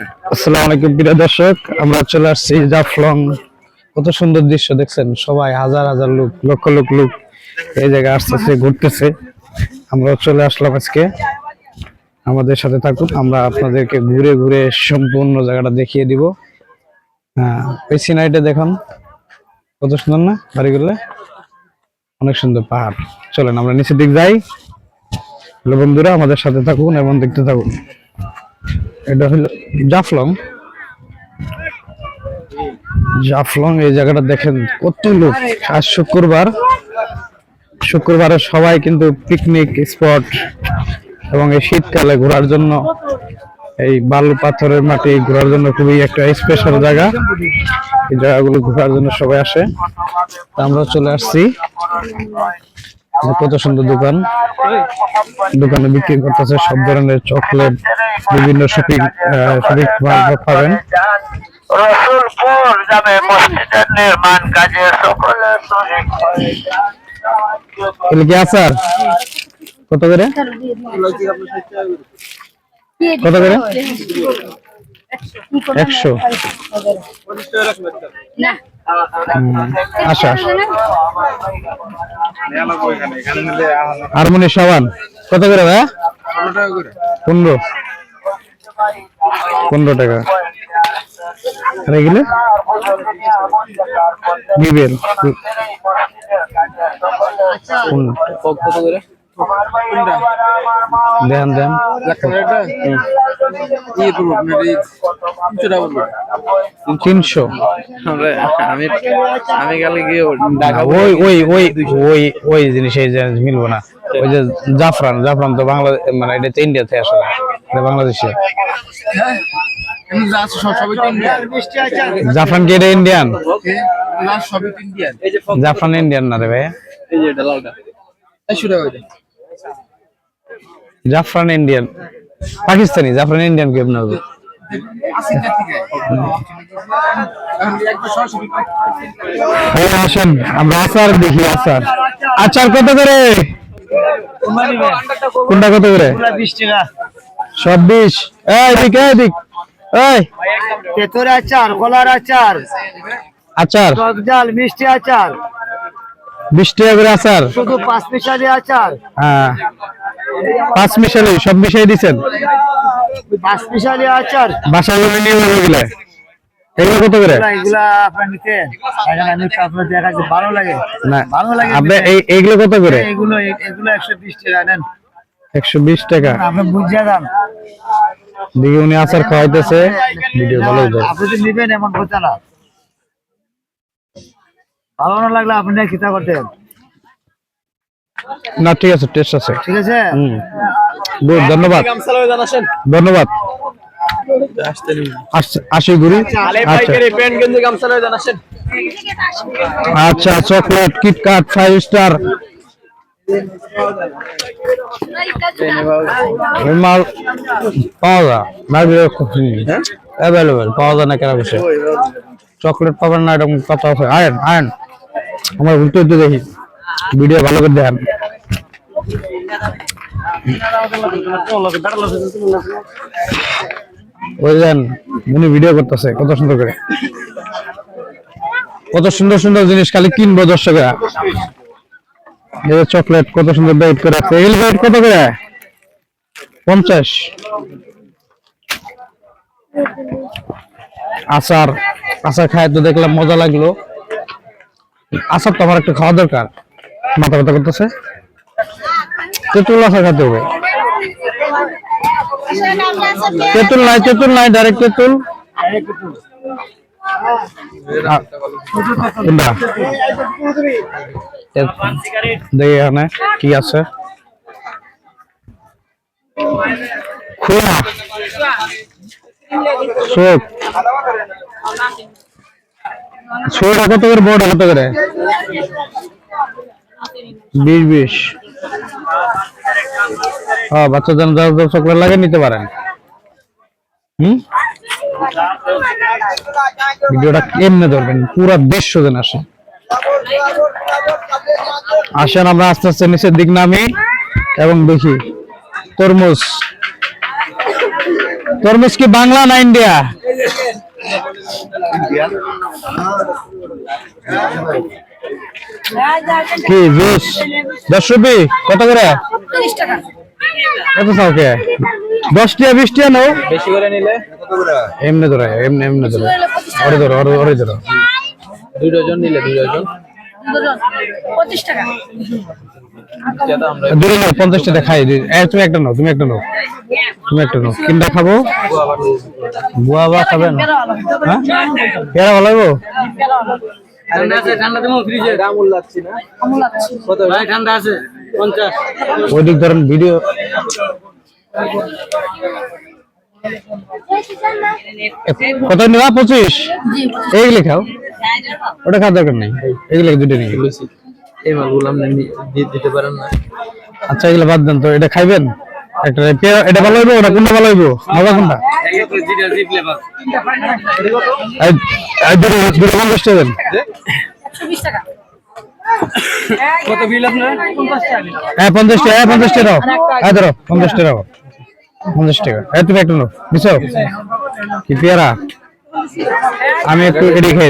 আসসালামু আলাইকুম, প্রিয় দর্শক। আমরা চলে আসছি জাফলং। কত সুন্দর দৃশ্য দেখছেন সবাই, হাজার হাজার লোক, লক্ষ লক্ষ লোক এই জায়গায় আসতেছে, ঘুরতেছে। আমরা চলে আসলাম আজকে। আমাদের সাথে থাকুন, আমরা আপনাদেরকে ঘুরে ঘুরে সম্পূর্ণ জায়গাটা দেখিয়ে দিব। হ্যাঁ ওই সিনারিটা দেখুন। কত সুন্দর না, বাড়িগুলো? অনেক সুন্দর পাহাড়। চলেন, আমরা নিচের দিক যাই। বন্ধুরা, আমাদের সাথে থাকুন এবং দেখতে থাকুন। এটা হলো জাফলং। জাফলং, এই জায়গাটা দেখেন কত লোক। আজ শুক্রবার। শুক্রবারে সবাই কিন্তু পিকনিক স্পট এবং এই শীতকালে ঘোরার জন্য এই বালু পাথরের মাটি ঘোরার জন্য খুবই একটা স্পেশাল জায়গা। এই জায়গাগুলো ঘোরার জন্য সবাই আসে। আমরা চলে আসছি। কত সুন্দর দোকান। দোকানে বিক্রি করতেছে সব ধরনের চকলেট বিভিন্ন শপিং শপিং পাবেন রসুলপুর যাবে মসজিদের নির্মাণ কাজে এগুলো কি কত করে? কত করে? একশো। আচ্ছা আচ্ছা। হারমোনি সাবান। কত করে ভাই পনেরো। পনেরো টাকা। আর এগুলো? বিবের দেন দেন। তিনশো। আমি আমি গেলে গিয়ে ওই ওই ওই ওই ওই জিনিস এই জিনিস মিলবো না। ওই যে জাফরান জাফরান তো বাংলা মানে এটা তো ইন্ডিয়াতে আসে না এটা বাংলাদেশে। জাফরান কি এটা ইন্ডিয়ান জাফরান ইন্ডিয়ান না রে ভাই জাফরান ইন্ডিয়ান পাকিস্তানি জাফরান ইন্ডিয়ান কেমন হবে এই আসেন আমরা আচার দেখি আচার। আচার কত করে? কোনটা কত করে? সব বিশ। এই দিক এই দিক এই। তেতুর আচার কলার আচার। আচার। মিষ্টি আচার। টাকা আচার। শুধু পাঁচ মিশালি আচার। হ্যাঁ। পাঁচ মিশালি সব মিশাই দিছেন? পাঁচ মিশালি আচার। বাসা নিয়ে যাব এগুলা। এগুলো কত করে? এগুলা আপনার নিতে আমি আপনার দেখা ভালো লাগে। না ভালো লাগে আপনি এইগুলো কত করে? এগুলো এগুলো একশো বিশ টাকা নেন। আপনি বুঝিয়ে দাম দিকে উনি আচার খাওয়াইতেছে। ভিডিও ভালো হতো আপনি যদি নিবেন এমন কথা না। ভালো না লাগলে আপনি খিতা করতেন না ঠিক আছে টেস্ট আছে। ঠিক আছে? হুম। গুড ধন্যবাদ। ধন্যবাদ। আস- আশি গুড়ি আচ্ছা আচ্ছা চকলেট কিটকাট ফাইভ স্টার মাল পাওয়া যায় বাইরে অ্যাভেলেবেল পাওয়া যায় না কেন বসে। চকলেট পাবেন না এরকম কথা আছে? আয়ন আয়ন। আমার উল্টো উল্টো দেখি। ভিডিও ভালো করে দেখেন। উনি ভিডিও করতেছে, কত সুন্দর করে। কত সুন্দর সুন্দর জিনিস খালি কিনবো চকলেট কত সুন্দর করে আছে। এগুলো কত করে? পঞ্চাশ। আচার আচার খায় তো দেখলাম মজা লাগল। আচার তো আমার একটু খাওয়া দরকার। মাথা ব্যথা করতেছে? তেঁতুল আচার খেতে হবে। তেঁতুল নাই তেঁতুল নাই ডাইরেক্ট তেঁতুল। দেখি এখানে কি আছে। খোলা চোখ। ছোটটা কত করে, বড়টা কত করে? বিশ বিশ বাচ্চাদের যারা যারা চকলেট লাগে, নিতে পারেন। হুম? ভিডিওটা কেমনে ধরবেন? পুরো দেড়শো জন আসে। আসেন, আমরা আস্তে আস্তে নিচের দিক নামি এবং দেখি। তরমুজ। তরমুজ কি বাংলা না ইন্ডিয়া? কি জুস দশ রুপি? কত করে? কত চাও কে দশ টিয়া বিশ টিয়া নাও। বেশি করে নিলে? এমনি ধরো এমনি এমনি ধরো। ওরে ধরো ওরে ওরে ধরো। দুই ডজন নিলে দুই ডজন? পঁচিশ টাকা দূরে নাও পঞ্চাশ টাকা খাই দিই। এই, তুমি একটা নাও তুমি একটা নাও। তুমি একটা নাও। কিনটা খাব? বুয়া বা খাবেন হ্যাঁ? পেয়ারা ভালো লাগবো? কত ওইদিক ধরেন ভিডিও নেওয়া পঁচিশ? এইগুলি খাও। ওটা খাওয়ার দরকার নেই। এগুলো দুটো নেই এই মালগুলো আপনি দিতে পারেন না। আচ্ছা এগুলো বাদ দেন তো। এটা খাইবেন? পেয়ারা এটা ভালো হইবো? ওটা কোনটা ভালো হইবো? ভালো কোনটা কত বিল আপনার? হ্যাঁ পঞ্চাশ টাকা হ্যাঁ পঞ্চাশ টাকা দাও। হ্যাঁ ধরো পঞ্চাশ টাকা দাও। পঞ্চাশ টাকা। হ্যাঁ তুমি একটা নাও। বুঝছ? কি পেয়ারা? আমি একটু এডি খাই